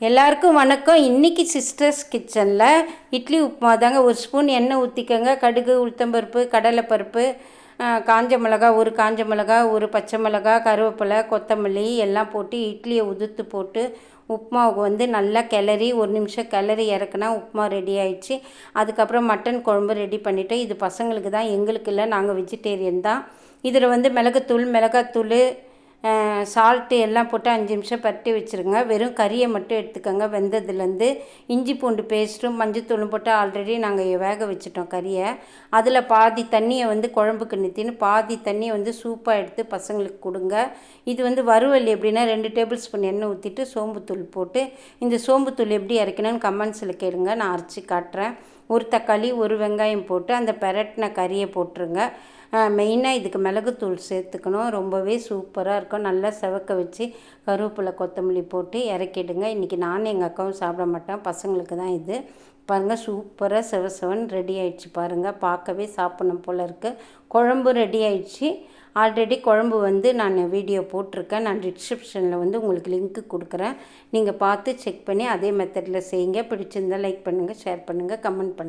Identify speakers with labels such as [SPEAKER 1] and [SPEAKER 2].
[SPEAKER 1] எல்லாருக்கும் வணக்கம். இன்றைக்கி சிஸ்டர்ஸ் கிச்சனில் இட்லி உப்புமா தாங்க. ஒரு ஸ்பூன் எண்ணெய் ஊற்றிக்கோங்க கடுகு உளுத்தம்பருப்பு கடலைப்பருப்பு காஞ்ச மிளகா ஒரு காஞ்ச மிளகா ஒரு பச்சை மிளகா கருவேப்பிலை கொத்தமல்லி எல்லாம் போட்டு இட்லியை உதுத்து போட்டு உப்புமாவுக்கு வந்து நல்லா கிளறி ஒரு நிமிஷம் கிளறி இறக்குனா உப்புமா ரெடி ஆயிடுச்சு. அதுக்கப்புறம் மட்டன் குழம்பு ரெடி பண்ணிவிட்டு இது பசங்களுக்கு தான் எங்களுக்கு இல்லை. நாங்கள் வெஜிடேரியன் தான். இதில் வந்து மிளகுத்தூள் மிளகாத்தூள் சால்ட்டு எல்லாம் போட்டு அஞ்சு நிமிஷம் பரட்டி வச்சுருங்க. வெறும் கறியை மட்டும் எடுத்துக்கோங்க. வெந்ததுலேருந்து இஞ்சி பூண்டு பேஸ்ட்டும் மஞ்சத்தூளும் போட்டு ஆல்ரெடி நாங்கள் வேக வச்சுட்டோம் கறியை. அதில் பாதி தண்ணியை வந்து குழம்புக்கு நிறுத்தின்னு பாதி தண்ணியை வந்து சூப்பாக எடுத்து பசங்களுக்கு கொடுங்க. இது வந்து வறுவல் எப்படின்னா ரெண்டு டேபிள் ஸ்பூன் எண்ணெய் ஊற்றிட்டு சோம்புத்தூள் போட்டு இந்த சோம்புத்தூள் எப்படி இறக்கணும்னு கமெண்ட்ஸில் கேளுங்க. நான் அரைச்சி காட்டுறேன். ஒரு தக்காளி ஒரு வெங்காயம் போட்டு அந்த பெரட்டின கறியை போட்டுருங்க. மெயினாக இதுக்கு மிளகுத்தூள் சேர்த்துக்கணும். ரொம்பவே சூப்பராக இருக்கும் நல்லா செவக்க வச்சு கருவேப்பிலை கொத்தமல்லி போட்டு இறக்கிடுங்க. இன்றைக்கி நானும் எங்கள் அக்காவும் சாப்பிட மாட்டேன் பசங்களுக்கு தான் இது. பாருங்கள் சூப்பராக செவ செவன் ரெடி ஆயிடுச்சு பாருங்கள் பார்க்கவே சாப்பிடணும் போல் இருக்குது குழம்பு ரெடி ஆயிடுச்சு. ஆல்ரெடி குழம்பு வந்து நான் வீடியோ போட்டிருக்கேன். நான் டிஸ்கிரிப்ஷனில் வந்து உங்களுக்கு லிங்க்கு கொடுக்குறேன். நீங்கள் பார்த்து செக் பண்ணி அதே மெத்தடில் செய்யுங்க. பிடிச்சிருந்தால் லைக் பண்ணுங்கள் ஷேர் பண்ணுங்கள் கமெண்ட் பண்ணுங்கள்